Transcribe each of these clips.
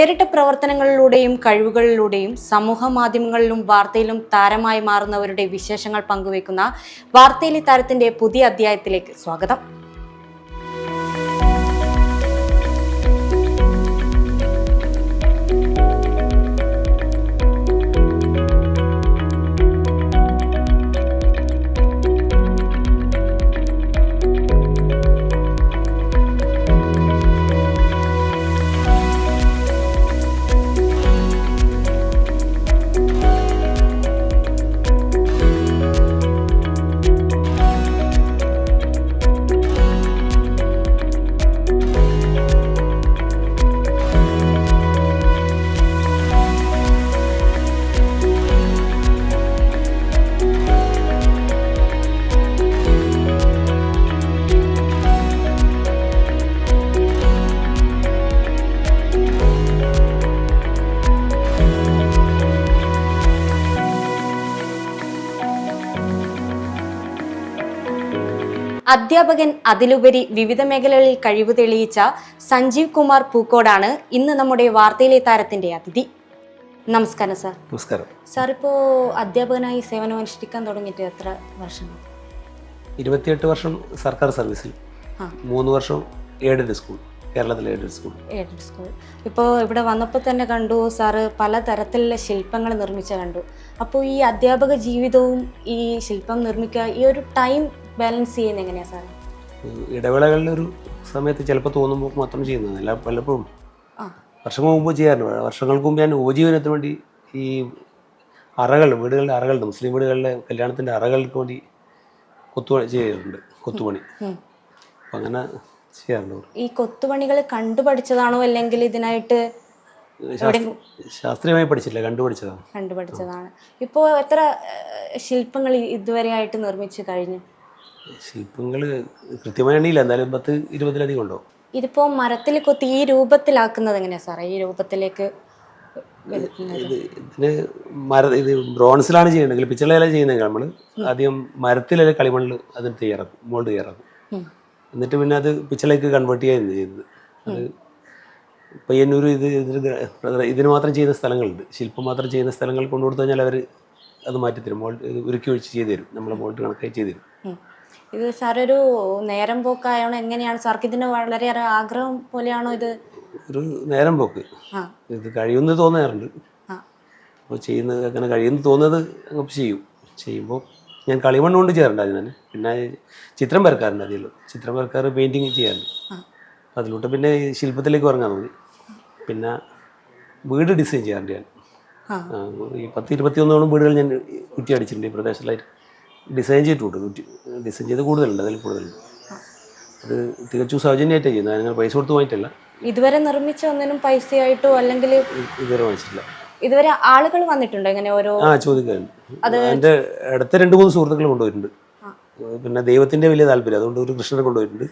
വേറിട്ട പ്രവർത്തനങ്ങളിലൂടെയും കഴിവുകളിലൂടെയും സമൂഹ മാധ്യമങ്ങളിലും വാർത്തയിലും താരമായി മാറുന്നവരുടെ വിശേഷങ്ങൾ പങ്കുവെക്കുന്ന വാർത്തയിലെ താരത്തിന്റെ പുതിയ അധ്യായത്തിലേക്ക് സ്വാഗതം. അധ്യാപകൻ അതിലുപരി വിവിധ മേഖലകളിൽ കഴിവ് തെളിയിച്ച സഞ്ജീവ് കുമാർ പൂക്കോടാണ് ഇന്ന് നമ്മുടെ വാർത്തയിലെ താരത്തിന്റെ അതിഥി. നമസ്കാരം സാർ. നമസ്കാരം. സാർ ഇപ്പോ അധ്യാപകനായി സേവനമനുഷ്ഠിക്കാൻ തുടങ്ങിയിട്ട് എത്ര വർഷം ഇരുപത്തിയെട്ട് വർഷം സർക്കാർ സർവീസിൽ. മൂന്ന് വർഷം എയ്ഡഡ് സ്കൂൾ കേരളത്തിലെ എയ്ഡഡ് സ്കൂൾ. Aided school. ഇപ്പോൾ ഇവിടെ വന്നപ്പോൾ തന്നെ കണ്ടു സാറ് പലതരത്തിലുള്ള ശില്പങ്ങൾ നിർമ്മിച്ച കണ്ടു. അപ്പോൾ ഈ അധ്യാപക ജീവിതവും ഈ ശില്പം നിർമ്മിക്കുക ഈ ഒരു ടൈം ബാലൻസ് ചെയ്യുന്നത് എങ്ങനെയാണ് സാർ ഇടവേളകളിലൊരു സമയത്ത് ചിലപ്പോൾ തോന്നുമ്പോൾ മാത്രം ചെയ്യുന്നത്. അല്ല പലപ്പോഴും വർഷങ്ങൾ മുമ്പ് ചെയ്യാറുണ്ട്. വർഷങ്ങൾക്ക് മുമ്പ് ഞാൻ ഉപജീവനത്തിന് വേണ്ടി ഈ അറകൾ വീടുകളുടെ അറകളുണ്ട് മുസ്ലിം വീടുകളിലെ കല്യാണത്തിന്റെ അറകൾക്ക് വേണ്ടി കൊത്തുപണി. ചെയ്യാറുണ്ട് കൊത്തുപണി അപ്പം അങ്ങനെ ചെയ്യാറുണ്ട്. ഈ കൊത്തുപണികൾ കണ്ടു പഠിച്ചതാണോ അല്ലെങ്കിൽ ഇതിനായിട്ട് ശാസ്ത്രീയമായി പഠിച്ചില്ല കണ്ടുപഠിച്ചതാണ് കണ്ടുപഠിച്ചതാണ് ഇപ്പോൾ എത്ര ശില്പങ്ങൾ ഇതുവരെയായിട്ട് നിർമ്മിച്ചു കഴിഞ്ഞു? ശില്പങ്ങൾ കൃത്യമായി എണ്ണിയില്ല. എന്തായാലും പത്ത് ഇരുപതിലധികം ഉണ്ടോ? ഇതിപ്പോ മരത്തിൽ കൊത്തി ഈ രൂപത്തിലാക്കുന്നത് എങ്ങനെയാ സാറേ? ഈ രൂപത്തിലേക്ക് ഇത് ഇതിന് മര ഇത് ബ്രോൺസിലാണ് ചെയ്യണമെങ്കിൽ പിച്ചളയില ചെയ്യുന്നെങ്കിൽ നമ്മൾ ആദ്യം മരത്തിലെ കളിമണ്ണിൽ അതിന് തയ്യാറാക്കും മോൾഡ് തയ്യാറാക്കും എന്നിട്ട് പിന്നെ അത് പിച്ചളയ്ക്ക് കൺവേർട്ട് ചെയ്യുന്നത് ചെയ്യുന്നത് അത് പയ്യന്നൂർ ഇത് ഇതിന് മാത്രം ചെയ്യുന്ന സ്ഥലങ്ങളുണ്ട്. ശില്പം മാത്രം ചെയ്യുന്ന സ്ഥലങ്ങൾ കൊണ്ടു കൊടുത്തു കഴിഞ്ഞാൽ അവർ അത് മാറ്റിത്തരും. മോൾഡ് ഇത് ഉരുക്കി ഒഴിച്ച് ചെയ്തു തരും. നമ്മളെ മോൾഡ് കണക്കായി ചെയ്തു തരും. ഇത് സാറൊരു നേരം പോക്കായോ എങ്ങനെയാണ്? സാർക്ക് ഇതിന് വളരെയേറെ ആഗ്രഹം പോലെയാണോ ഇത്? ഒരു നേരം പോക്ക്. ആ. ഇത് കഴിയുമെന്ന് തോന്നാറുണ്ട്. ആ. അപ്പോൾ ചെയ്യുന്നത് അങ്ങനെ കഴിയുമെന്ന് തോന്നുന്നത് അങ്ങ് ചെയ്യും. ചെയ്യുമ്പോൾ ഞാൻ കളിമണ്ണ് കൊണ്ട് ചെയ്യാറുണ്ട് അതിന് തന്നെ. പിന്നെ ചിത്രം വരക്കാറുണ്ട് അതിൽ ചിത്രം വരക്കാറ് പെയിന്റിങ് ചെയ്യാറുണ്ട്. അതിലോട്ട് പിന്നെ ഈ ശില്പത്തിലേക്ക് ഇറങ്ങാൻ മതി പിന്നെ വീട് ഡിസൈൻ ചെയ്യാറുണ്ട് ഞാൻ. ആ. ഈ പത്ത് ഇരുപത്തിയൊന്നോളം വീടുകൾ ഞാൻ കുറ്റി അടിച്ചിട്ടുണ്ട് ഈ പ്രദേശത്തായിട്ട്. ഡിസൈൻ ചെയ്തിട്ടുണ്ട്. ഡിസൈൻ ചെയ്ത് കൂടുതലുണ്ട്. അതിൽ കൂടുതലുണ്ട്. അത് തികച്ചും സൗജന്യമായിട്ടാണ് ചെയ്യുന്നത്. അങ്ങനെ പൈസ കൊടുത്ത് വാങ്ങിയിട്ടില്ല. ഇതുവരെ നിർമ്മിച്ച ഒന്നിനും പൈസയായിട്ടോ അല്ലെങ്കിൽ ഇതുവരെ വാങ്ങിച്ചില്ല ഇതുവരെ ആളുകൾ വന്നിട്ടുണ്ടോ ഇങ്ങനെ ഓരോ ആ ചോദിക്കാറുണ്ട് എന്റെ അടുത്ത രണ്ട് മൂന്ന് സുഹൃത്തുക്കൾ കൊണ്ടുപോയിട്ടുണ്ട്. പിന്നെ ദൈവത്തിന്റെ വലിയ താല്പര്യം. അതുകൊണ്ട് ഒരു കൃഷ്ണനെ കൊണ്ടുപോയിട്ടുണ്ട്.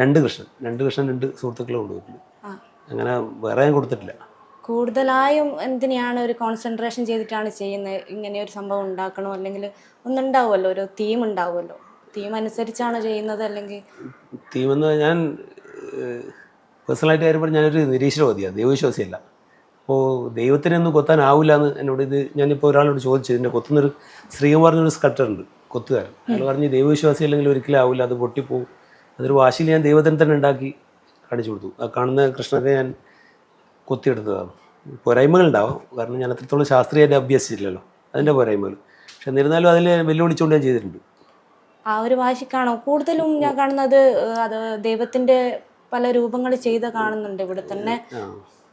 രണ്ട് കൃഷ്ണൻ. രണ്ട് കൃഷ്ണൻ രണ്ട് സുഹൃത്തുക്കളെ കൊണ്ടുപോയിട്ടുണ്ട്. അങ്ങനെ വേറെ ഞാൻ കൊടുത്തിട്ടില്ല. കൂടുതലായും എന്തിനാണ് ഒരു കോൺസെൻട്രേഷൻ ചെയ്തിട്ടാണ് ചെയ്യുന്നത് ഇങ്ങനെ ഒരു സംഭവം ഉണ്ടാക്കണോ? അല്ലെങ്കിൽ ഒന്നുണ്ടാവുമല്ലോ? ഒരു തീം ഉണ്ടാവുമല്ലോ? തീം അനുസരിച്ചാണോ ചെയ്യുന്നത്? അല്ലെങ്കിൽ തീം എന്ന് ഞാൻ പേഴ്സണലായിട്ട് കാര്യം പറഞ്ഞാൽ ഞാനൊരു നിരീശ്വരവാദിയാണ്. ദൈവവിശ്വാസിയല്ല അപ്പോൾ ദൈവത്തിനൊന്നും കൊത്താനാവില്ല എന്ന് എന്നോട് ഇത് ഞാനിപ്പോൾ ഒരാളോട് ചോദിച്ചു. ഇതിന്റെ കൊത്തുന്നൊരു ശ്രീകുമാറിനൊരു സ്കട്ടർ ഉണ്ട് കൊത്തുകാരൻ. അയാൾ പറഞ്ഞ് ദൈവവിശ്വാസി അല്ലെങ്കിൽ ഒരിക്കലും ആവില്ല. അത് പൊട്ടിപ്പോവും. അതൊരു വാശിയിൽ ഞാൻ ദൈവത്തിന് തന്നെ ഉണ്ടാക്കി കാണിച്ചു കൊടുത്തു. ആ കാണുന്ന കൃഷ്ണനെ ഞാൻ കൊത്തിയെടുത്തതാണ്. പോരായ്മകളുണ്ടാവും. കാരണം ഞാൻ അത്രത്തോളം ശാസ്ത്രീയമായിട്ട് അഭ്യസിച്ചില്ലല്ലോ. അതിന്റെ പോരായ്മകൾ. പക്ഷെ എന്നിരുന്നാലും അതിൽ വെല്ലുവിളിച്ചുകൊണ്ട് ഞാൻ ചെയ്തിട്ടുണ്ട്. ആ ഒരു വാശിക്കാണോ? കൂടുതലും ഞാൻ കാണുന്നത് അത് ദൈവത്തിന്റെ പല രൂപങ്ങൾ ചെയ്ത് കാണുന്നുണ്ട്. ഇവിടെ തന്നെ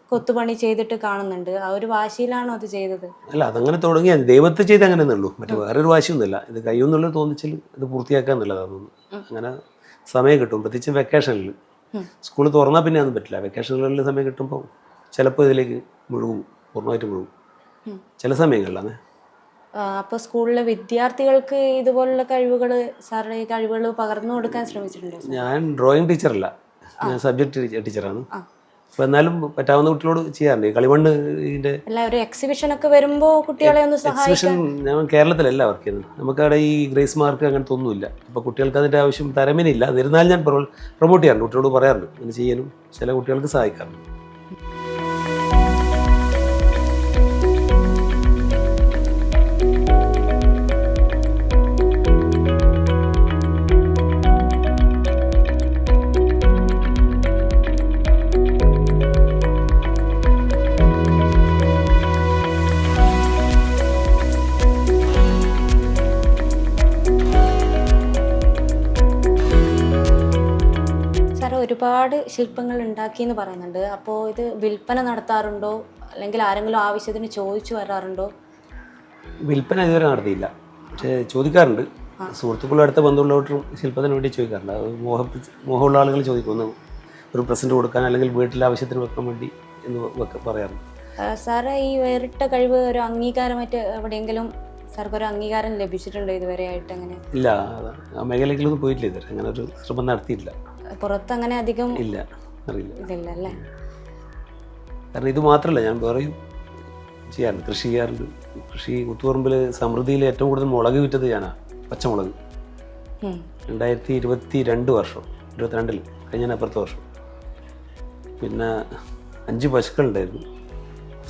കൊത്തുപണി ചെയ്തിട്ട് കാണുന്നുണ്ട്. ആ ഒരു വാശിയിലാണോ അത് ചെയ്തത്? അല്ല അതങ്ങനെ തുടങ്ങിയാൽ ദൈവത്തെ ചെയ്ത് അങ്ങനെ ഉള്ളൂ മറ്റേ വേറൊരു വാശിയൊന്നുമില്ല. ഇത് കഴിയുമെന്നുള്ളത് തോന്നിച്ചാൽ ഇത് പൂർത്തിയാക്കാൻ നല്ലതാണെന്ന് അങ്ങനെ സമയം കിട്ടും. പ്രത്യേകിച്ച് വെക്കേഷനിൽ. സ്കൂൾ തുറന്നാൽ പിന്നെ ഒന്നും പറ്റില്ല. വെക്കേഷനുകളിൽ സമയം കിട്ടുമ്പോൾ ചിലപ്പോൾ ഇതിലേക്ക് മുഴുകും പൂർണമായിട്ട് മുഴുകും. ചില സമയങ്ങളിലാണ് അപ്പോൾ സ്കൂളിലെ വിദ്യാർത്ഥികൾക്ക് ഇതുപോലുള്ള കഴിവുകൾ സാറിന് ഈ കഴിവുകൾ പകർന്നു കൊടുക്കാൻ ശ്രമിച്ചിട്ടുണ്ട്? ഞാൻ ഡ്രോയിങ് ടീച്ചറല്ല. ഞാൻ സബ്ജക്ട് ടീച്ചറാണ്. അപ്പോൾ എന്നാലും പറ്റാവുന്ന കുട്ടികളോട് ചെയ്യാറുണ്ട്. ഈ കളിമണ്ണ് ഇതിന്റെ അല്ല ഒരു എക്സിബിഷൻ ഒക്കെ വരുമ്പോൾ കുട്ടികളെ ഒന്ന് എക്സിബിഷൻ ഞാൻ കേരളത്തിലല്ല വർക്ക് ചെയ്യുന്നത്. നമുക്കവിടെ ഈ ഗ്രേസ് മാർക്ക് അങ്ങനത്തെ ഒന്നുമില്ല. അപ്പോൾ കുട്ടികൾക്ക് അതിന്റെ ആവശ്യം തരമിനില്ല. എന്നിരുന്നാലും ഞാൻ പ്രൊമോട്ട് ചെയ്യാറുണ്ട്. കുട്ടികളോട് പറയാറുണ്ട്. അങ്ങനെ ചെയ്യാനും ചില കുട്ടികൾക്ക് സഹായിക്കാറുണ്ട്. ഒരുപാട് ശില്പങ്ങൾ ഉണ്ടാക്കി എന്ന് പറയുന്നുണ്ട്. അപ്പോൾ ഇത് വിൽപ്പന നടത്താറുണ്ടോ? അല്ലെങ്കിൽ ആരെങ്കിലും ആവശ്യത്തിന് ചോദിച്ചു വരാറുണ്ടോ? വിൽപ്പന ഇതുവരെ നടത്തിയില്ല. പക്ഷേ ചോദിക്കാറുണ്ട്. സുഹൃത്തുക്കളും അടുത്ത ബന്ധമുള്ളവരും ശില്പത്തിന് വേണ്ടി ചോദിക്കാറുണ്ട്. അത് മോഹ മോഹമുള്ള ആളുകൾ ചോദിക്കും ഒരു പ്രസന്റ് കൊടുക്കാൻ അല്ലെങ്കിൽ വീട്ടിലെ ആവശ്യത്തിന് വെക്കാൻ വേണ്ടി എന്ന് പറയാറുണ്ട്. സാറ് ഈ വേറിട്ട കഴിവ് ഒരു അംഗീകാരമായിട്ട് എവിടെയെങ്കിലും സാർക്ക് ഒരു അംഗീകാരം ലഭിച്ചിട്ടുണ്ടോ ഇതുവരെ ആയിട്ട് അങ്ങനെ? ഇല്ല. മേഖലയിലൊന്നും പോയിട്ടില്ല ഇതുവരെ. അങ്ങനെ ഒരു ശ്രമം നടത്തിയിട്ടില്ല. പുറത്ത് അങ്ങനെ അധികം ഇല്ല അറിയില്ല. ഇതില്ല അല്ലേ കാരണം ഇത് മാത്രമല്ല ഞാൻ വേറെയും ചെയ്യാറുണ്ട്. കൃഷി ചെയ്യാറുണ്ട്. കൃഷി കുത്തുപറമ്പിൽ സമൃദ്ധിയിൽ ഏറ്റവും കൂടുതൽ മുളക് വിറ്റത് ഞാനാണ് പച്ചമുളക്. രണ്ടായിരത്തി ഇരുപത്തി രണ്ട് വർഷം ഇരുപത്തിരണ്ടിൽ കഴിഞ്ഞ അപ്പുറത്തെ വർഷം. പിന്നെ അഞ്ച് പശുക്കളുണ്ടായിരുന്നു.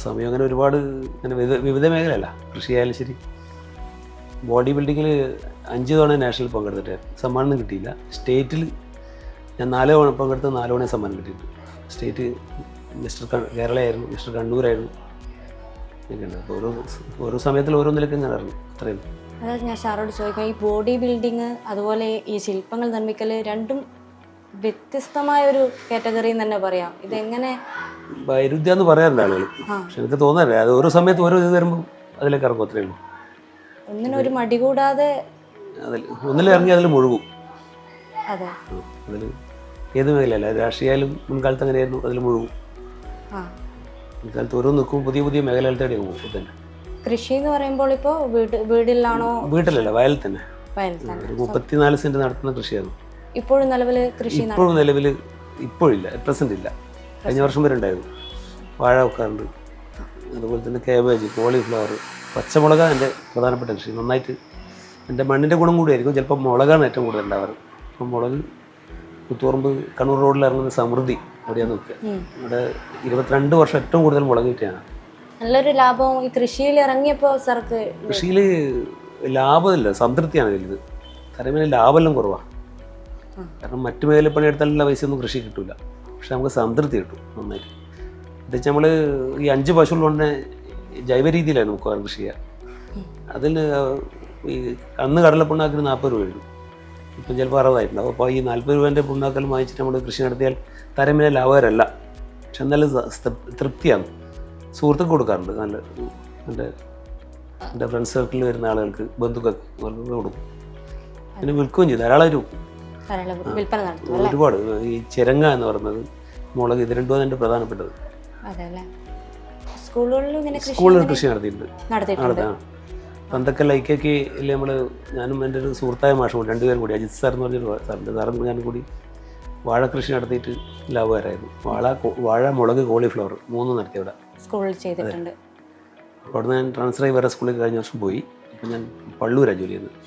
സമയം അങ്ങനെ ഒരുപാട് അങ്ങനെ വിവിധ വിവിധ മേഖലയല്ല കൃഷി ആയാലും ശരി. ബോഡി ബിൽഡിങ്ങിൽ അഞ്ച് തവണ നാഷണൽ പങ്കെടുത്തിട്ടായിരുന്നു സമ്മാനം കിട്ടിയില്ല. സ്റ്റേറ്റിൽ ഞാൻ നാല് തവണ പങ്കെടുത്ത് നാല് തവണ സമ്മാനം കിട്ടിയിട്ടുണ്ട്. സ്റ്റേറ്റ് മിസ്റ്റർ കേരളയായിരുന്നു മിസ്റ്റർ കണ്ണൂരായിരുന്നു. അപ്പോൾ ഓരോ ഓരോ സമയത്തിൽ ഓരോന്നിലൊക്കെ ഞാൻ അറിഞ്ഞു അത്രയും. അതായത് ഞാൻ സാറോട് ചോദിക്കാം ഈ ബോഡി ബിൽഡിങ് അതുപോലെ ഈ ശില്പങ്ങൾ നിർമ്മിക്കൽ രണ്ടും വ്യത്യസ്തമായ ഒരു കാറ്റഗറി തന്നെ പറയാം. ഇതെങ്ങനെ? വൈരുദ്ധ്യം എന്ന് പറയാറില്ല ആളുകൾ. പക്ഷെ എനിക്ക് തോന്നാറില്ല അത് ഓരോ സമയത്ത് ഓരോ ഇത് വരുമ്പോൾ അതിലേക്ക് ഇറങ്ങും അത്രയേ ഉള്ളൂ. ഒന്നിനും ഒരു മടി കൂടാതെ അതിൽ ഇറങ്ങി അതിൽ മുഴുകും. അതെ. അതിൽ ഏത് മേഖലയല്ല രാഷ്ട്രീയമായാലും മുൻകാലത്ത് അങ്ങനെയായിരുന്നു അതിൽ മുഴുവൻ മുൻകാലത്ത് ഓരോ നിൽക്കും പുതിയ പുതിയ മേഖലകൾ തേടി പോകും തന്നെ. കൃഷി എന്ന് പറയുമ്പോൾ ഇപ്പോൾ വീട് വീടിലാണോ? വീട്ടിലല്ല വയലിൽ തന്നെ. മുപ്പത്തിനാല് സെന്റ് നടത്തുന്ന കൃഷിയായിരുന്നു. ഇപ്പോഴും നിലവിൽ കൃഷി ഇപ്പോഴും നിലവിൽ ഇപ്പോഴില്ല പ്രസന്റ് ഇല്ല. കഴിഞ്ഞ വർഷം വരെ ഉണ്ടായിരുന്നു വാഴ വെക്കാറുണ്ട്. അതുപോലെ തന്നെ കേബേജ് കോളിഫ്ലവർ പച്ചമുളക എന്റെ പ്രധാനപ്പെട്ട കൃഷി. നന്നായിട്ട് എന്റെ മണ്ണിന്റെ ഗുണം കൂടിയായിരിക്കും ചിലപ്പോൾ മുളകാണ് ഏറ്റവും കൂടുതൽ ഉണ്ടാവാറ്. അപ്പം മുളക് കുത്തുപറമ്പ് കണ്ണൂർ റോഡിൽ ഇറങ്ങുന്ന സമൃദ്ധി അവിടെയാണ് നിൽക്കുക ഉം. ഇവിടെ ഇരുപത്തിരണ്ട് വർഷം ഏറ്റവും കൂടുതൽ മുളക് കിട്ടിയാണ് നല്ലൊരു ലാഭം ഈ കൃഷിയിൽ ഇറങ്ങിയപ്പോൾ സാർക്ക് കൃഷിയിൽ ലാഭമില്ല സംതൃപ്തിയാണ് വലുത് തരമേലെ ലാഭമെല്ലാം കുറവാണ് കാരണം മറ്റു മേഖല പണിയെടുത്താലുള്ള പൈസയൊന്നും കൃഷി കിട്ടില്ല പക്ഷെ നമുക്ക് സംതൃപ്തി കിട്ടും നന്നായിട്ട്. എന്നുവെച്ചാൽ നമ്മൾ ഈ അഞ്ച് തന്നെ ജൈവ രീതിയിലാണ് നമുക്ക് കൃഷി ചെയ്യുക അതിൽ ഈ അന്ന് കടലപ്പിണ്ണാക്കിന് നാൽപ്പത് രൂപയുള്ളൂ ഇപ്പം ചിലപ്പോൾ അറുപതായിട്ടുണ്ടാവും അപ്പോൾ ഈ നാൽപ്പത് രൂപേന്റെ പുണ്ണാക്കൽ വാങ്ങിച്ചിട്ട് നമ്മൾ കൃഷി നടത്തിയാൽ തരമിനെ ലാഭകരമല്ല പക്ഷെ എന്നാലും സ്ത- തൃപ്തിയാണ്. സുഹൃത്തുക്കൾ കൊടുക്കാറുണ്ട്. നല്ല എന്റെ എന്റെ ഫ്രണ്ട്സ് സർക്കിളിൽ വരുന്ന ആളുകൾക്ക് ബന്ധുക്കൾക്ക് കൊടുക്കും. പിന്നെ വിൽക്കുകയും ചെയ്തു ധാരാളം ഒരു ഒരുപാട്. ഈ ചിരങ്ങ എന്ന് പറയുന്നത് മുളക് ഇത് രണ്ടുമാണ് എന്റെ പ്രധാനപ്പെട്ടത്. സ്കൂളുകളിൽ കൃഷി നടത്തിയിട്ടുണ്ട്. നടത്തിയിട്ടുണ്ട്. ആ ലൈക്കൊക്കെ ഇല്ല നമ്മൾ ഞാനും എന്റെ ഒരു സുഹൃത്തായ മാഷും കൂടി രണ്ടുപേരും കൂടി അജിത് സാർ എന്ന് പറഞ്ഞൊരു സാറിന്റെ സാറും ഞാനും കൂടി വാഴ കൃഷി നടത്തിയിട്ട് ലാഭകരമായിരുന്നു വാഴ വാഴ മുളക് കോളിഫ്ലവർ മൂന്ന് നടത്തി അവിടെ. സ്കൂളിൽ ചെയ്തിട്ടുണ്ട്. അവിടെ ഞാൻ ട്രാൻസ്ഫർ ആയി വേറെ സ്കൂളിൽ കഴിഞ്ഞ വർഷം പോയി. അപ്പം ഞാൻ പള്ളൂരാണ് ജോലി ചെയ്യുന്നത്.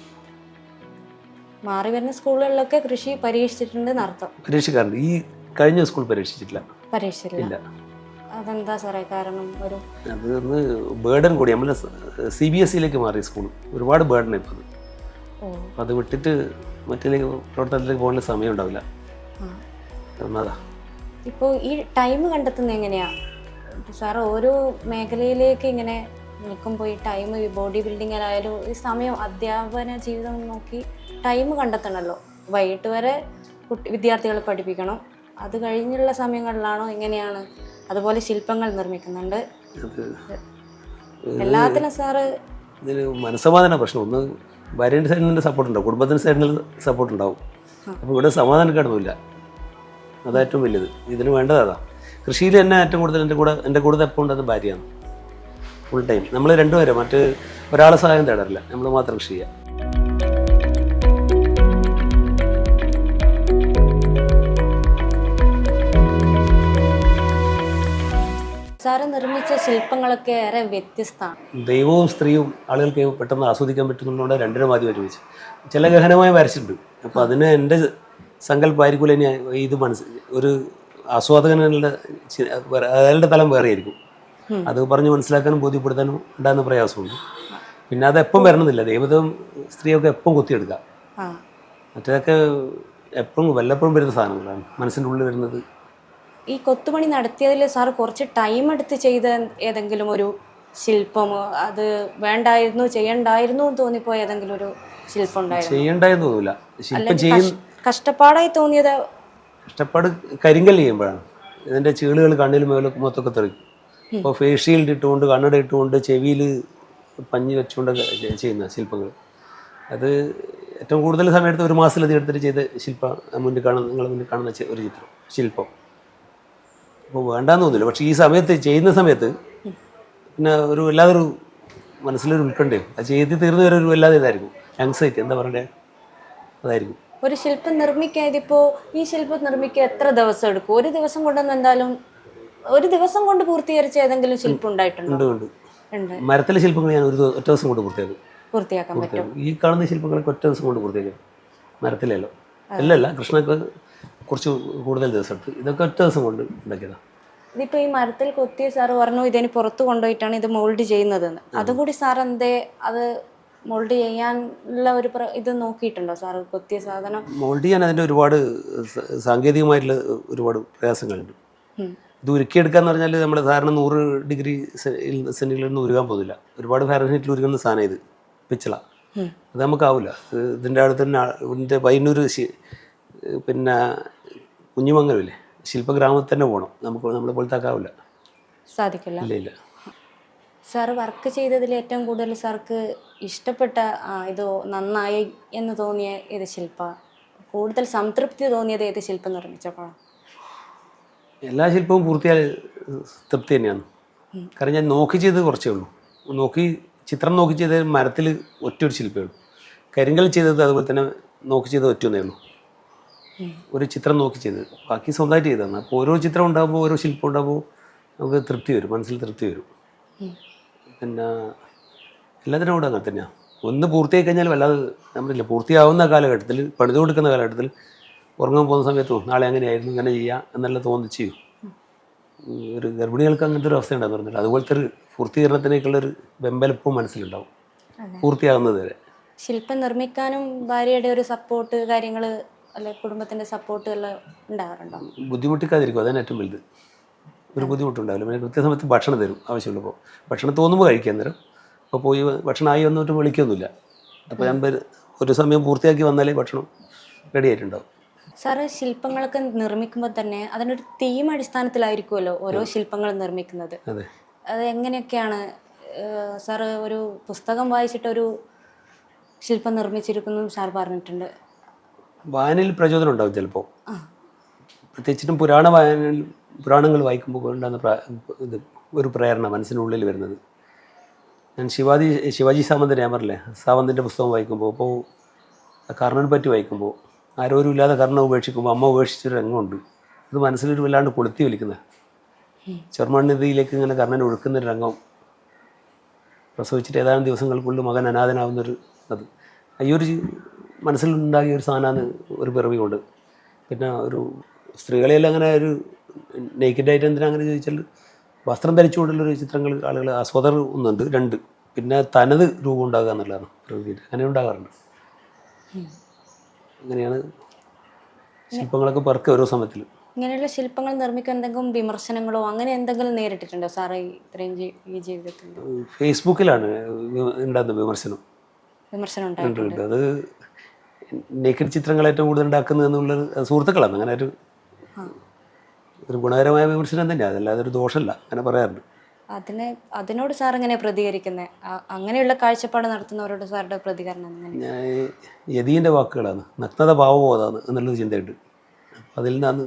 മാറി വരുന്ന സ്കൂളുകളിലൊക്കെ കൃഷി പരീക്ഷിച്ചിട്ടുണ്ട് നടത്തും പരീക്ഷക്കാരുണ്ട് ഈ കഴിഞ്ഞ സ്കൂൾ പരീക്ഷിച്ചിട്ടില്ല. പരീക്ഷിച്ചില്ല ഇല്ല. അതെന്താ സാറേ കാരണം? ഒരു അത് ഒന്ന് ബേർഡൻ കൂടി. നമ്മൾ സി ബി എസ് സിയിലേക്ക് മാറി സ്കൂൾ ഒരുപാട് ബേർഡൻ ഓ. അപ്പോൾ അത് വിട്ടിട്ട് മറ്റേ പ്രവർത്തനത്തിലേക്ക് പോകാനുള്ള സമയം ഉണ്ടാവില്ല. ആ. ഇപ്പോൾ ഈ ടൈം കണ്ടെത്തുന്നത് എങ്ങനെയാ? സാർ ഓരോ മേഖലയിലേക്ക് ഇങ്ങനെ നിൽക്കുമ്പോൾ ഈ ടൈം ഈ ബോഡി ബിൽഡിങ്ങിലായാലും ഈ സമയം അധ്യാപന ജീവിതം നോക്കി ടൈം കണ്ടെത്തണമല്ലോ വൈകിട്ട് വരെ കുട്ടി വിദ്യാർത്ഥികളെ പഠിപ്പിക്കണം. അത് കഴിഞ്ഞുള്ള സമയങ്ങളിലാണോ? എങ്ങനെയാണ്? അതുപോലെ ശില്പങ്ങൾ നിർമ്മിക്കുന്നുണ്ട്. എല്ലാത്തിനും സാറ് ഇതിന് മനസ്സമാധാന പ്രശ്നം. ഒന്ന് ഭാര്യന്റെ സൈഡിൽ നിന്ന് സപ്പോർട്ട് ഉണ്ടാവും കുടുംബത്തിന്റെ സൈഡിൽ നിന്ന് സപ്പോർട്ട് ഉണ്ടാവും അപ്പോൾ ഇവിടെ സമാധാനക്കേടൊന്നുമില്ല അത് ഏറ്റവും വലുത് ഇതിന് വേണ്ടത് അതാ. കൃഷിയിൽ തന്നെ ഏറ്റവും കൂടുതൽ എന്റെ കൂടെ എന്റെ കൂടുതൽ എപ്പോൾ ഉണ്ടത് ഭാര്യയാണ്. ഫുൾ ടൈം നമ്മൾ രണ്ടുപേരെ. മറ്റ് ഒരാളെ സഹായം തേടാറില്ല. നമ്മൾ മാത്രം കൃഷി ചെയ്യുക സാറ് നിർമ്മിച്ച ശില്പങ്ങളൊക്കെ ഏറെ വ്യത്യസ്തമാണ്. ദൈവവും സ്ത്രീയും ആളുകൾക്ക് പെട്ടെന്ന് ആസ്വദിക്കാൻ പറ്റുന്നുണ്ട് രണ്ടിനും ആദ്യം ഒരുമിച്ച് ചില ഗഹനമായി വരച്ചിട്ടുണ്ട്. അപ്പോൾ അതിന് എന്റെ സങ്കല്പമായിരിക്കില്ല ഇനി ഇത് മനസ്സിൽ ഒരു ആസ്വാദകനുള്ള അയാളുടെ തലം വേറെ ആയിരിക്കും. അത് പറഞ്ഞ് മനസ്സിലാക്കാനും ബോധ്യപ്പെടുത്താനും ഉണ്ടാകുന്ന പ്രയാസമുണ്ട്. പിന്നെ അത് എപ്പം വരണമെന്നില്ല. ദൈവതവും സ്ത്രീയൊക്കെ എപ്പം കൊത്തിയെടുക്കാം? മറ്റേതൊക്കെ എപ്പോഴും വല്ലപ്പോഴും വരുന്ന സാധനങ്ങളാണ്. മനസ്സിന്റെ ഉള്ളിൽ വരുന്നത് ഈ കൊത്തുപണി നടത്തിയതിൽ സാർ കുറച്ച് ടൈം എടുത്ത് ചെയ്ത ഏതെങ്കിലും ഒരു ശില്പം അത് വേണ്ടായിരുന്നു ചെയ്യണ്ടായിരുന്നു എന്ന് തോന്നിപ്പോയ ഏതെങ്കിലും ഒരു ശില്പം തോന്നില്ല അല്ലെങ്കിൽ കഷ്ടപ്പാടായി തോന്നിയത്? കഷ്ടപ്പാട് കരിങ്കൽ ചെയ്യുമ്പോഴാണ്. ഇതിന്റെ ചീളുകൾ കണ്ണിൽ മേലെ മൊത്തമൊക്കെ തെറിക്കും അപ്പോൾ ഫേസ് ഷീൽഡ് ഇട്ടുകൊണ്ട് കണ്ണട ഇട്ടുകൊണ്ട് ചെവിയിൽ പഞ്ഞി വെച്ചുകൊണ്ട് ചെയ്യുന്ന ശില്പങ്ങൾ. അത് ഏറ്റവും കൂടുതൽ സമയത്ത് ഒരു മാസത്തിലധികം എടുത്തിട്ട് ചെയ്ത ശില്പ മുന്നിൽ കാണുന്ന നിങ്ങൾ മുന്നിൽ കാണുന്ന ഒരു ചിത്രം ശില്പം. അപ്പോൾ വേണ്ടാന്ന് തോന്നില്ല. പക്ഷേ ഈ സമയത്ത് ചെയ്യുന്ന സമയത്ത് പിന്നെ ഒരു വല്ലാതൊരു മനസ്സിലൊരു ഉൾക്കണ്ടേ അത് ചെയ്ത് തീർന്നു വരെ ഒരു വല്ലാതെ ഇതായിരിക്കും. ആങ്സൈറ്റി എന്താ പറയണ്ടേ? അതായിരിക്കും. ഒരു ശില്പം നിർമ്മിക്കാൻ ഇതിപ്പോ ഈ ശില്പം നിർമ്മിക്കാൻ എത്ര ദിവസം എടുക്കും? ഒരു ദിവസം കൊണ്ടൊന്നും എന്തായാലും ഒരു ദിവസം കൊണ്ട് പൂർത്തീകരിച്ച ഏതെങ്കിലും ശില്പം ഉണ്ടായിട്ടുണ്ടോ? ഉണ്ട് മരത്തിലെ ശില്പങ്ങൾ ഞാൻ ഒരു ഒറ്റ ദിവസം കൊണ്ട് പൂർത്തിയാക്കും. പൂർത്തിയാക്കാൻ പറ്റും. ഈ കാണുന്ന ശില്പങ്ങളൊക്കെ ഒറ്റ ദിവസം കൊണ്ട് പൂർത്തിയാക്കും. മരത്തിലല്ലോ. അല്ലല്ല കൃഷ്ണക്ക് കുറച്ച് കൂടുതൽ ദിവസം എടുത്ത് ഇതൊക്കെ ഒറ്റ ദിവസം കൊണ്ട് ഉണ്ടാക്കിയതാണ് ഇതിപ്പോ ഈ മരത്തിൽ കൊത്തിയ സാറ് പറഞ്ഞു ഇതിന് പുറത്ത് കൊണ്ടുപോയിട്ടാണ് ഇത് മോൾഡ് ചെയ്യുന്നത് അതുകൂടി സാർ എന്തേ അത് മോൾഡ് ചെയ്യാനുള്ള ഒരു ഇത് നോക്കിയിട്ടുണ്ടോ സാർ കൊത്തിയ സാധനം? മോൾഡ് ചെയ്യാൻ അതിന്റെ ഒരുപാട് സാങ്കേതികമായിട്ടുള്ള ഒരുപാട് പ്രയാസങ്ങളുണ്ട്. ഇത് ഉരുക്കിയെടുക്കാന്ന് പറഞ്ഞാൽ നമ്മൾ സാധാരണ നൂറ് ഡിഗ്രി സെന്റിഗ്രേഡിൽ ഉരുകാൻ പോകുന്നില്ല ഒരുപാട് ഫാരൻഹീറ്റിൽ ഉരുകുന്ന സാധനം ഇത് പിച്ചള. അത് നമുക്കാവില്ല ഇതിന്റെ ഇതിന്റെ അടുത്ത് തന്നെ ഇതിന്റെ പയ്യന്നൂർ പിന്നെ കുഞ്ഞുമംഗലമില്ലേ ശില്പഗ്രാമത്തിൽ തന്നെ പോകണം നമുക്ക് നമ്മളെ പോലത്തെ ആക്കാവില്ല. സാധിക്കില്ല. ഇല്ല ഇല്ല. സാർ വർക്ക് ചെയ്തതിൽ ഏറ്റവും കൂടുതൽ സാർക്ക് ഇഷ്ടപ്പെട്ട ഇതോ ഇത് നന്നായി എന്ന് തോന്നിയ ഏത് ശില്പ? കൂടുതൽ സംതൃപ്തി തോന്നിയത് ഏത് ശില്പം നിർമ്മിച്ചപ്പോഴാണ് എല്ലാ ശില്പവും പൂർത്തിയായ തൃപ്തി തന്നെയാണ്. കാരണം ഞാൻ നോക്കി ചെയ്തത് കുറച്ചേ ഉള്ളൂ. നോക്കി ചിത്രം നോക്കി ചെയ്ത മരത്തിൽ ഒറ്റ ഒരു ശില്പമേ ഉള്ളൂ. കരിങ്കൽ ചെയ്തത് അതുപോലെ തന്നെ നോക്കി ചെയ്തത് ഒറ്റൊന്നേ ഉള്ളൂ. ഒരു ചിത്രം നോക്കി ചെയ്തത് ബാക്കി സ്വന്തമായിട്ട് ചെയ്തതാണ്. അപ്പോൾ ഓരോ ചിത്രം ഉണ്ടാകുമ്പോൾ ഓരോ ശില്പം ഉണ്ടാകുമ്പോൾ നമുക്ക് തൃപ്തി വരും. മനസ്സിൽ തൃപ്തി വരും. പിന്നെ എല്ലാത്തിനും കൂടെ അങ്ങനെ തന്നെയാണ് ഒന്ന് പൂർത്തിയായി കഴിഞ്ഞാൽ വല്ലാതെ നമ്മളില്ല. പൂർത്തിയാവുന്ന കാലഘട്ടത്തിൽ പണിത് കൊടുക്കുന്ന കാലഘട്ടത്തിൽ ഉറങ്ങാൻ പോകുന്ന സമയത്ത് നാളെ അങ്ങനെയായിരുന്നു ഇങ്ങനെ ചെയ്യാം എന്നുള്ള തോന്നി ചെയ്യും. ഒരു ഗർഭിണികൾക്ക് അങ്ങനത്തെ ഒരു അവസ്ഥ ഉണ്ടാകുന്നു പറഞ്ഞില്ല അതുപോലത്തെ ഒരു പൂർത്തീകരണത്തിനേക്കുള്ളൊരു വെമ്പലപ്പവും മനസ്സിലുണ്ടാവും. പൂർത്തിയാകുന്നത് വരെ. ശില്പം നിർമ്മിക്കാനും ഭാര്യയുടെ ഒരു സപ്പോർട്ട് കാര്യങ്ങൾ അല്ലെ കുടുംബത്തിന്റെ സപ്പോർട്ട് എല്ലാം ഉണ്ടാകാറുണ്ടോ? ബുദ്ധിമുട്ടിക്കാതിരിക്കും. അതാണ് ഏറ്റവും വലുത്. ഒരു ബുദ്ധിമുട്ടുണ്ടാവില്ല. പിന്നെ കൃത്യസമയത്ത് ഭക്ഷണം തരും ആവശ്യമുള്ളപ്പോൾ. ഭക്ഷണം തോന്നുമ്പോൾ കഴിക്കാൻ തരും അപ്പോൾ പോയി ഭക്ഷണമായി വന്നിട്ട് വിളിക്കൊന്നുമില്ല. അപ്പോൾ ഞാൻ ഒരു സമയം പൂർത്തിയാക്കി വന്നാലേ ഭക്ഷണം റെഡി ആയിട്ടുണ്ടാവും. സാറ് ശില്പങ്ങളൊക്കെ നിർമ്മിക്കുമ്പോൾ തന്നെ അതിനൊരു തീം അടിസ്ഥാനത്തിലായിരിക്കുമല്ലോ ഓരോ ശില്പങ്ങൾ നിർമ്മിക്കുന്നത്. അതെ. അത് എങ്ങനെയൊക്കെയാണ് സാറ് ഒരു പുസ്തകം വായിച്ചിട്ടൊരു ശില്പം നിർമ്മിച്ചിരിക്കുന്നു സാർ പറഞ്ഞിട്ടുണ്ട്. വായനയിൽ പ്രചോദനം ഉണ്ടാവും ചിലപ്പോൾ പ്രത്യേകിച്ചിട്ടും പുരാണ വായനയിൽ പുരാണങ്ങൾ വായിക്കുമ്പോൾ ഉണ്ടാകുന്ന ഇത് ഒരു പ്രേരണ മനസ്സിനുള്ളിൽ വരുന്നത്. ഞാൻ ശിവാജി ശിവാജി സാമന്തിനെ ഞാൻ പറഞ്ഞില്ലേ? സാവന്തിന്റെ പുസ്തകം വായിക്കുമ്പോൾ അപ്പോൾ കർണനെ പറ്റി വായിക്കുമ്പോൾ ആരോരും ഇല്ലാതെ കർണ ഉപേക്ഷിക്കുമ്പോൾ അമ്മ ഉപേക്ഷിച്ചൊരു രംഗമുണ്ട്. അത് മനസ്സിലൊരു വല്ലാണ്ട് കൊളുത്തി വലിക്കുന്നത് ചെറുമണ്ണിതിയിലേക്ക് ഇങ്ങനെ കർണൻ ഒഴുക്കുന്നൊരു രംഗം പ്രസവിച്ചിട്ട് ഏതാനും ദിവസങ്ങൾക്കുള്ളിൽ മകൻ അനാഥനാവുന്നൊരു അത്. ഈ ഒരു മനസ്സിലുണ്ടാകിയ ഒരു സാധനമാണ് ഒരു പിറവി കൊണ്ട്. പിന്നെ ഒരു സ്ത്രീകളെയെല്ലാം അങ്ങനെ ഒരു നേക്കഡായിട്ട് എന്തിനാ അങ്ങനെ ചോദിച്ചാൽ വസ്ത്രം ധരിച്ചുകൊണ്ടുള്ളൊരു ചിത്രങ്ങൾ ആളുകൾ ആസ്വാദർ ഒന്നുണ്ട് രണ്ട്. പിന്നെ തനത് രൂപം ഉണ്ടാകുക എന്നുള്ളതാണ് പ്രകൃതിയിൽ അങ്ങനെ ഉണ്ടാകാറുണ്ട്. അങ്ങനെയാണ് ശില്പങ്ങളൊക്കെ പെറുക്കുക ഓരോ സമയത്തിൽ ഇങ്ങനെയുള്ള ശില്പങ്ങൾ നിർമ്മിക്കാൻ എന്തെങ്കിലും വിമർശനങ്ങളോ അങ്ങനെ എന്തെങ്കിലും നേരിട്ടിട്ടുണ്ടോ സാറ് ഇത്രയും ഈ ജീവിതത്തിൽ ഫേസ്ബുക്കിലാണ് ഉണ്ടാകുന്ന വിമർശനം. വിമർശനം ഉണ്ട്. ഉണ്ടായിട്ടുണ്ട്. അത് നേക്കഡ് ചിത്രങ്ങൾ ഏറ്റവും കൂടുതൽ ഉണ്ടാക്കുന്നത് എന്നുള്ള സുഹൃത്തുക്കളാണ്. അങ്ങനെ ഒരു ഒരു ഗുണകരമായ വിമർശനം തന്നെയാണ് അതല്ലാതെ ഒരു ദോഷമല്ല. അങ്ങനെ പറയാറുണ്ട്. അതിനെ അതിനോട് സാർ എങ്ങനെ പ്രതികരിക്കുന്നത് അങ്ങനെയുള്ള കാഴ്ചപ്പാട് നടത്തുന്നവരോട് സാറുടെ പ്രതികരണം ഞാൻ യതീന്റെ വാക്കുകളാണ്. നഗ്നത ഭാവബോധമാണ് എന്നുള്ളത് ചിന്തയുണ്ട്. അതിൽ നിന്നാണ്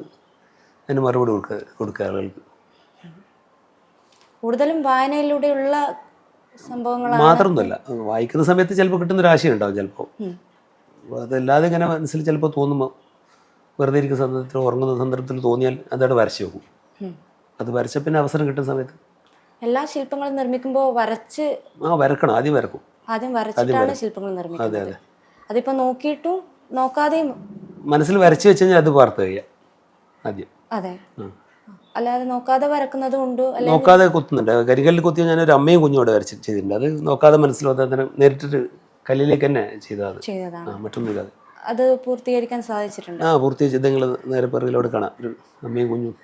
അതിന് മറുപടി കൊടുക്കുക കൊടുക്കുക ആളുകൾക്ക്. കൂടുതലും വായനയിലൂടെയുള്ള സംഭവങ്ങളാണ്. മാത്രമൊന്നുമല്ല. വായിക്കുന്ന സമയത്ത് ചിലപ്പോൾ കിട്ടുന്ന ഒരു ആശയം ഉണ്ടാവും ചിലപ്പോൾ. അപ്പോൾ അതല്ലാതെ ഇങ്ങനെ മനസ്സിൽ ചിലപ്പോൾ തോന്നുമ്പോൾ വെറുതെ ഇരിക്കുന്ന സന്ദർഭത്തിൽ ഉറങ്ങുന്ന സന്ദർഭത്തിൽ തോന്നിയാൽ അതവിടെ വരച്ച് വെക്കും. അത് വരച്ച പിന്നെ അവസരം കിട്ടുന്ന സമയത്ത്. എല്ലാ ശില്പങ്ങളും നിർമ്മിക്കുമ്പോൾ വരച്ച് ആ വരക്കണം. ആദ്യം വരക്കും. ആദ്യം വരച്ചിട്ടാണ് ശില്പങ്ങൾ നിർമ്മിക്കുന്നത്. അതെ. അതെ അതിപ്പോ നോക്കിയിട്ടും നോക്കാതെയും മനസ്സിൽ വരച്ചു വെച്ച് കഴിഞ്ഞാൽ അത് വാർത്ത കഴിയാം ആദ്യം. അതെ. അല്ലാതെ നോക്കാതെ വരക്കുന്നത് അല്ലെ? നോക്കാതെ കുത്തുന്നുണ്ട്. കരികല്ലിൽ കുത്തി ഞാൻ ഒരു അമ്മയും കുഞ്ഞോട് വരച്ച് ചെയ്തിട്ടുണ്ട്. അത് നോക്കാതെ മനസ്സിൽ വന്നതിന് നേരിട്ടിട്ട് കല്ലിലേക്ക് തന്നെ ചെയ്തത് ചെയ്തതാണ്. ആ മറ്റൊന്നുമില്ലാതെ അത് പൂർത്തീകരിക്കാൻ സാധിച്ചിട്ടുണ്ട്? ആ പൂർത്തിയായി നിങ്ങൾ നേരെ പിറകിലോട് കാണാം. ഒരു അമ്മയും കുഞ്ഞും.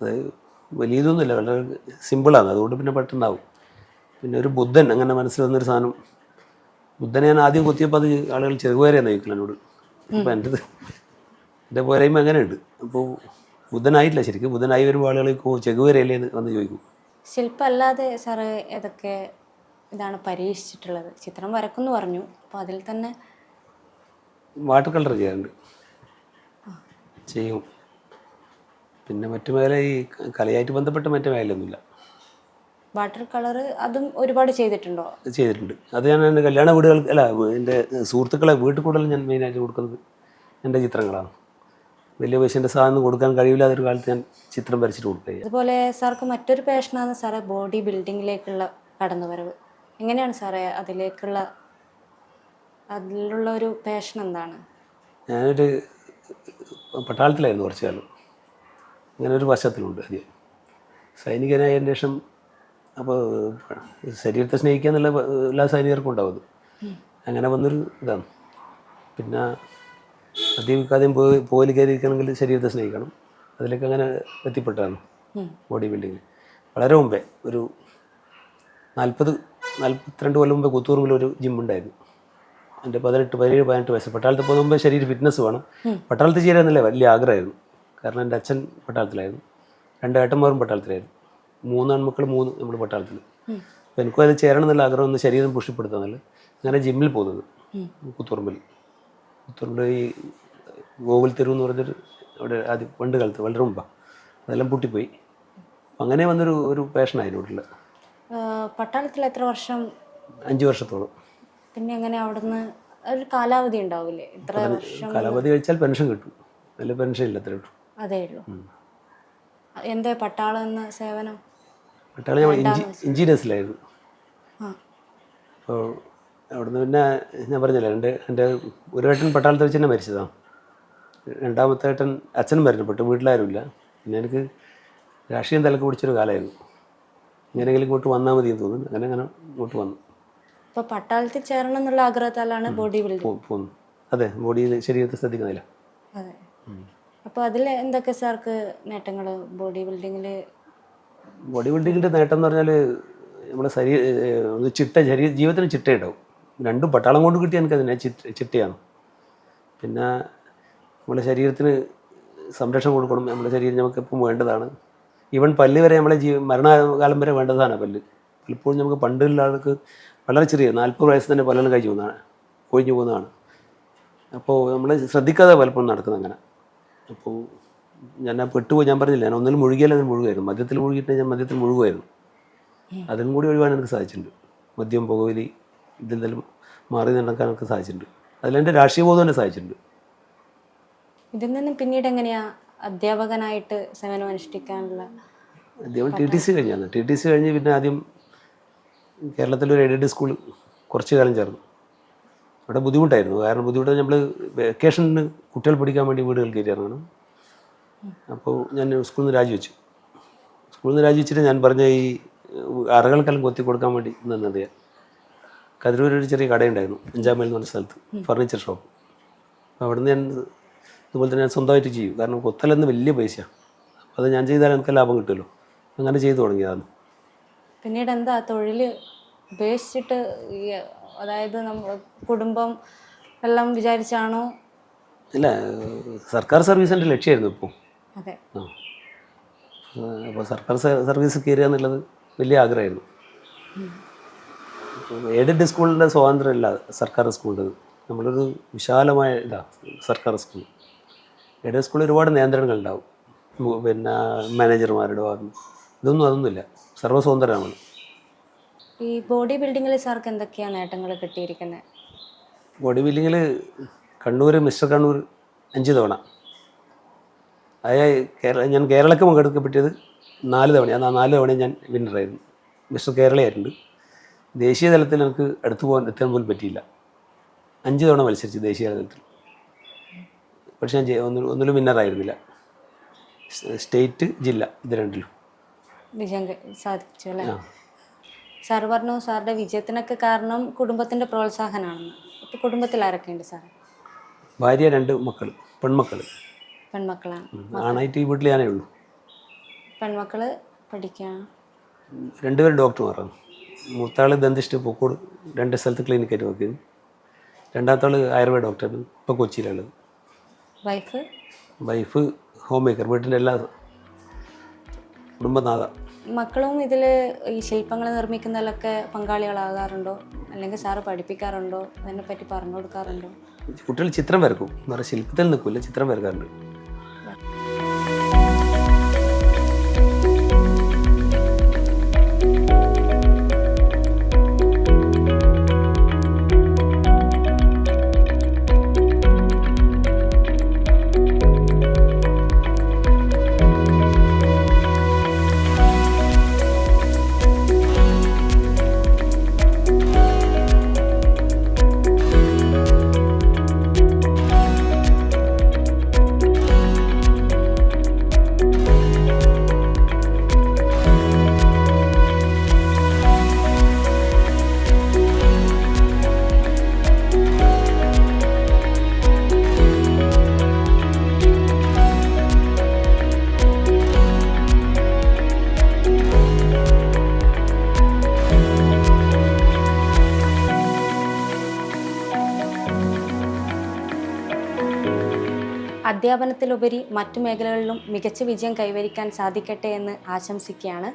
അത് വലിയതൊന്നുമില്ല വളരെ സിമ്പിളാണ്. അതുകൊണ്ട് പിന്നെ പെട്ടെന്നാവും. പിന്നെ ഒരു ബുദ്ധൻ അങ്ങനെ മനസ്സിൽ വന്നൊരു സാധനം. ബുദ്ധനെ ഞാൻ ആദ്യം കുത്തിയപ്പോൾ അത് ആളുകൾ ചെറുപേരെ നയിക്കണം എന്നോട്. അപ്പം എന്റെ എന്റെ പോരായ്മ അങ്ങനെയുണ്ട്. അപ്പോൾ ബുദ്ധനായിട്ടില്ല ശരിക്കും ബുധനായി വരുമ്പോൾ ആളുകൾ ചെകുവരയല്ലേ എന്ന് വന്ന് ചോദിക്കും. ശില്പം അല്ലാതെ സാറ് ഏതൊക്കെ ഇതാണ് പരീക്ഷിച്ചിട്ടുള്ളത്. ചിത്രം വരക്കുമെന്ന് പറഞ്ഞു. അപ്പോൾ അതിൽ തന്നെ വാട്ടർ കളർ ചെയ്യാറുണ്ട്. ചെയ്യും. പിന്നെ മറ്റു മേഖല ഈ കലയായിട്ട് ബന്ധപ്പെട്ട മറ്റു മേഖലയൊന്നുമില്ല വാട്ടർ കളർ അതും ഒരുപാട് ചെയ്തിട്ടുണ്ടോ? ചെയ്തിട്ടുണ്ട്. അത് ഞാൻ എന്റെ കല്യാണ വീടുകൾ അല്ല എന്റെ സുഹൃത്തുക്കളെ വീട്ടിൽ കൂടുതൽ ഞാൻ മെയിനായിട്ട് കൊടുക്കുന്നത് എന്റെ ചിത്രങ്ങളാണ്. വലിയ പേഷ്യന്റെ സാധനം കൊടുക്കാൻ കഴിയില്ലാത്തൊരു കാലത്ത് ഞാൻ ചിത്രം വരച്ചിട്ട് കൊടുക്കുക അതുപോലെ സാർക്ക് മറ്റൊരു പേഷനാണ് സാറേ ബോഡി ബിൽഡിങ്ങിലേക്കുള്ള കടന്നുവരവ്. എങ്ങനെയാണ് സാറേ അതിലേക്കുള്ള അതിലുള്ള ഒരു പാഷൻ എന്താണ്? ഞാനൊരു പട്ടാളത്തിലായിരുന്നു കുറച്ച് കാലം. അങ്ങനെ ഒരു വശത്തിലുണ്ട് ആദ്യം സൈനികനായതിന് ശേഷം അപ്പോൾ ശരീരത്തെ സ്നേഹിക്കുക എന്നുള്ള എല്ലാ സൈനികർക്കും ഉണ്ടാവും അങ്ങനെ വന്നൊരു ഇതാണ്. പിന്നെ മദ്യപിക്കാതെയും പോയി പോയിൽ കയറിയിരിക്കണമെങ്കിൽ ശരീരത്തെ സ്നേഹിക്കണം. അതിലേക്ക് അങ്ങനെ എത്തിപ്പെട്ടതാണ്. ബോഡി ബിൽഡിങ്ങിൽ. വളരെ മുമ്പേ ഒരു നാൽപ്പത് നാൽപ്പത്തിരണ്ട് കൊല്ലം മുമ്പ് കുത്തൂറുമിൽ ഒരു ജിം ഉണ്ടായിരുന്നു. എന്റെ പതിനെട്ട് പതിനേഴ് പതിനെട്ട് വയസ്സ്. പട്ടാളത്തിൽ പോകുന്ന മുമ്പ് ശരീരം ഫിറ്റ്നസ് വേണം. പട്ടാളത്തിൽ ചേരാന്നല്ല വലിയ ആഗ്രഹമായിരുന്നു. കാരണം എന്റെ അച്ഛൻ പട്ടാളത്തിലായിരുന്നു. രണ്ട് ഏട്ടന്മാരും പട്ടാളത്തിലായിരുന്നു. മൂന്ന് ആൺമക്കൾ മൂന്ന് നമ്മൾ പട്ടാളത്തിൽ അപ്പോൾ എനിക്കും അത് ചേരണം എന്നുള്ള ആഗ്രഹം ഒന്ന് ശരീരം പുഷ്ടിപ്പെടുത്താന്നല്ല. അങ്ങനെ ജിമ്മിൽ പോകുന്നത്. കുത്തുറമ്പിൽ കുത്തുറമ്പിൽ ഈ ഗോകുൽ തെരുവ് എന്ന് പറഞ്ഞൊരു അവിടെ ആദ്യം പണ്ട് കാലത്ത് വളരെ മുമ്പാണ് അതെല്ലാം പൊട്ടിപ്പോയി. അങ്ങനെ വന്നൊരു ഒരു പാഷനായിരുന്നു ആ, പട്ടാളത്തിൽ എത്ര വർഷം? അഞ്ചു വർഷത്തോളം. പിന്നെ എങ്ങനെ അവിടുന്ന് ഒരു കാലാവധി ഉണ്ടാവില്ലേ? ഇത്ര വർഷം കാലാവധി കഴിച്ചാൽ പെൻഷൻ കിട്ടും. നല്ല പെൻഷൻ ഇല്ല അത്രേ ഉള്ളൂ. അതേ ഉള്ളൂ. എന്താ പട്ടാളം എന്ന സേവനം? പട്ടാളം ഇഞ്ചീനിയഴ്സിലായിരുന്നു ആ. അപ്പോൾ അവിടുന്ന് പിന്നെ ഞാൻ പറഞ്ഞില്ല എന്റെ എന്റെ ഒരു ഏട്ടൻ പട്ടാളത്തിൽ വെച്ച് തന്നെ മരിച്ചതാണ് രണ്ടാമത്തെ ഏട്ടൻ അച്ഛനും മരണപ്പെട്ടു വീട്ടിലാരുമില്ല. പിന്നെ എനിക്ക് രാഷ്ട്രീയം തലക്ക് പിടിച്ചൊരു കാലമായിരുന്നു. എങ്ങനെയെങ്കിലും ഇങ്ങോട്ട് വന്നാൽ മതി എന്ന് തോന്നുന്നു. അങ്ങനെ അങ്ങനെ ഇങ്ങോട്ട് വന്നു. അപ്പോൾ പട്ടാളത്തിൽ ചേരണം എന്നുള്ള ആഗ്രഹത്താലാണ് ബോഡി ബിൽഡിംഗ് അതെ ബോഡിയിൽ ശരീരത്തെ ശ്രദ്ധിക്കുന്നില്ല അതെ. അപ്പോൾ അതിൽ എന്തൊക്കെ സാർക്ക് നേട്ടങ്ങൾ ബോഡി ബിൽഡിങ്ങിൽ ബോഡി ബിൽഡിങ്ങിന്റെ നേട്ടം എന്ന് പറഞ്ഞാൽ നമ്മുടെ ശരീര ഒരു ചിട്ട ശരീര ജീവിതത്തിന് ചിട്ടയുണ്ടാവും രണ്ടും പട്ടാളം കൊണ്ട് കിട്ടിയ എനിക്ക് അതിനെ ചിട്ട ചിട്ടയാണ്. പിന്നെ നമ്മുടെ ശരീരത്തിന് സംരക്ഷണം കൊടുക്കണം. നമ്മുടെ ശരീരം നമുക്ക് എപ്പം വേണ്ടതാണ്. ഈവൻ പല്ല് വരെ നമ്മളെ ജീവ മരണകാലം വരെ വേണ്ടതാണ് പല്ല്. പലപ്പോഴും നമുക്ക് പണ്ടുള്ള ആൾക്ക് വളരെ ചെറിയ നാൽപ്പത് വയസ്സ് തന്നെ പല്ലുകൾ കഴിച്ചു പോകുന്നതാണ് കൊഴിഞ്ഞു പോകുന്നതാണ്. അപ്പോൾ നമ്മൾ ശ്രദ്ധിക്കാതെ പലപ്പോഴും നടക്കുന്നത് അങ്ങനെ. അപ്പോൾ ഞാൻ ആ പെട്ടുപോയി ഞാൻ പറഞ്ഞില്ല ഞാൻ ഒന്നിലും മുഴുകിയാലും അതിന് മുഴുകായിരുന്നു മദ്യത്തിൽ മുഴുകിയിട്ട് ഞാൻ മദ്യത്തിൽ മുഴുകുമായിരുന്നു. അതിനും കൂടി ഒഴിവാൻ എനിക്ക് സാധിച്ചിട്ടുണ്ട്. മദ്യം പുകവലി ഇതിൽ മാറി നടക്കാൻ എനിക്ക് സാധിച്ചിട്ടുണ്ട്. അതിലെന്റെ രാഷ്ട്രീയ ബോധം തന്നെ സാധിച്ചിട്ടുണ്ട്. ഇതിൽ നിന്നും പിന്നീട് എങ്ങനെയാ അധ്യാപകനായിട്ട് സേവനം അനുഷ്ഠിക്കാനുള്ള അദ്ദേഹം ടി ടി സി കഴിഞ്ഞാണ്. ടി ടി സി കഴിഞ്ഞ് പിന്നെ ആദ്യം കേരളത്തിലൊരു എയ്ഡഡ് സ്കൂൾ കുറച്ച് കാലം ചേർന്നു. അവിടെ ബുദ്ധിമുട്ടായിരുന്നു. കാരണം ബുദ്ധിമുട്ട് നമ്മൾ വെക്കേഷന് കുട്ടികൾ പഠിക്കാൻ വേണ്ടി വീടുകൾ കയറി ഇറങ്ങണം അപ്പോൾ ഞാൻ സ്കൂളിൽ നിന്ന് രാജിവെച്ചു. സ്കൂളിൽ നിന്ന് രാജിവെച്ചിട്ട് ഞാൻ പറഞ്ഞ ഈ അറകൾക്കെല്ലാം കൊത്തി കൊടുക്കാൻ വേണ്ടി നിന്നത് ഞാൻ. കതിരൂർ ഒരു ചെറിയ കടയുണ്ടായിരുന്നു. അഞ്ചാം മൈൽ എന്ന് പറഞ്ഞ സ്ഥലത്ത്. Furniture shop. അപ്പോൾ അവിടുന്ന് ഞാൻ ഇതുപോലെ തന്നെ ഞാൻ സ്വന്തമായിട്ട് ചെയ്യും. കാരണം കൊത്തലെന്ന് വലിയ പൈസയാണ് അപ്പോൾ അത് ഞാൻ ചെയ്താൽ എനിക്ക് ലാഭം കിട്ടുമല്ലോ. അങ്ങനെ ചെയ്തു തുടങ്ങിയതാണ്. പിന്നീട് എന്താ തൊഴിൽ ഉപേക്ഷിച്ചിട്ട് ഈ അതായത് നമ്മ കുടുംബം എല്ലാം വിചാരിച്ചാണോ? ഇല്ല സർക്കാർ സർവീസ് എന്റെ ലക്ഷ്യമായിരുന്നു ഇപ്പോൾ അതെ. അപ്പോൾ സർക്കാർ സർവീസ് കയറുക എന്നുള്ളത് വലിയ ആഗ്രഹമായിരുന്നു. എയ്ഡഡ് സ്കൂളിന്റെ സ്വാതന്ത്ര്യമല്ല സർക്കാർ സ്കൂളിന്റെ നമ്മളൊരു വിശാലമായ ഇതാ സർക്കാർ സ്കൂൾ. എയ്ഡഡ് സ്കൂളിൽ ഒരുപാട് നിയന്ത്രണങ്ങൾ ഉണ്ടാവും. പിന്നെ മാനേജർമാരുടെ ഭാഗം ഇതൊന്നും അതൊന്നുമില്ല. സർവസ്വതന്ത്രമാണ്. ഈ ബോഡി ബിൽഡിങ്ങിൽ സാർക്ക് എന്തൊക്കെയാണ് നേട്ടങ്ങൾ കിട്ടിയിരിക്കുന്നത് ബോഡി ബിൽഡിങ്ങിൽ കണ്ണൂർ മിസ്റ്റർ കണ്ണൂർ അഞ്ച് തവണ. അതായത് കേരള ഞാൻ കേരളക്ക് പങ്കെടുക്കപ്പെട്ടത് നാല് തവണ. ആ നാല് തവണയും ഞാൻ വിന്നറായിരുന്നു മിസ്റ്റർ കേരളയായിട്ടുണ്ട്. ദേശീയ തലത്തിൽ എനിക്ക് അടുത്ത് പോകാൻ എത്താൻ പോലും പറ്റിയില്ല. അഞ്ച് തവണ മത്സരിച്ചു ദേശീയ തലത്തിൽ. പക്ഷേ ഞാൻ ഒന്നിലും ഒന്നിലും വിന്നറായിരുന്നില്ല സ്റ്റേറ്റ് ജില്ല ഇത് രണ്ടിലും. വിജയം സാധിച്ചു അല്ലേ? സാർ പറഞ്ഞു സാറിന്റെ വിജയത്തിനൊക്കെ കാരണം കുടുംബത്തിന്റെ പ്രോത്സാഹനമാണെന്ന് ഇപ്പൊ കുടുംബത്തിൽ ആരൊക്കെയുണ്ട് സാർ ഭാര്യ രണ്ട് മക്കൾ പെൺമക്കൾ. പെൺമക്കളാണ്. ആണായിട്ട് ഈ വീട്ടിൽ ഞാനേ ഉള്ളൂ. പെൺമക്കൾ പഠിക്കാൻ രണ്ടുപേരും ഡോക്ടർമാരാണ്. മൂത്താൾ ദന്തിസ്റ്റ് പൂക്കോട് രണ്ട് സ്ഥലത്ത് ക്ലിനിക്കായിട്ട് വർക്ക് ചെയ്തു ആയുർവേദ ഡോക്ടറാണ് ഇപ്പോൾ കൊച്ചിയിലുള്ളത് വൈഫ് വൈഫ് ഹോം മേക്കർ വീട്ടിന്റെ എല്ലാ കുടുംബനാഥ. മക്കളും ഇതിൽ ഈ ശില്പങ്ങൾ നിർമ്മിക്കുന്നതിലൊക്കെ പങ്കാളികളാകാറുണ്ടോ? അല്ലെങ്കിൽ സാറ് പഠിപ്പിക്കാറുണ്ടോ? അതിനെപ്പറ്റി പറഞ്ഞു കൊടുക്കാറുണ്ടോ? കുട്ടികൾ ചിത്രം വരക്കും എന്ന് പറഞ്ഞാൽ ശില്പത്തിൽ നിൽക്കില്ല ചിത്രം വരക്കാറുണ്ട് അധ്യാപനത്തിലുപരി മറ്റു മേഖലകളിലും മികച്ച വിജയം കൈവരിക്കാൻ സാധിക്കട്ടെ എന്ന് ആശംസിക്കുകയാണ്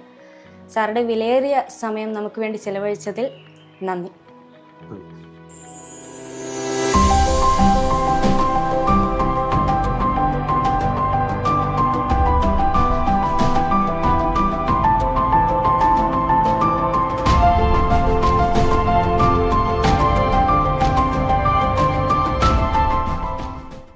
സാറുടെ വിലയേറിയ സമയം നമുക്ക് വേണ്ടി ചെലവഴിച്ചതിൽ നന്ദി.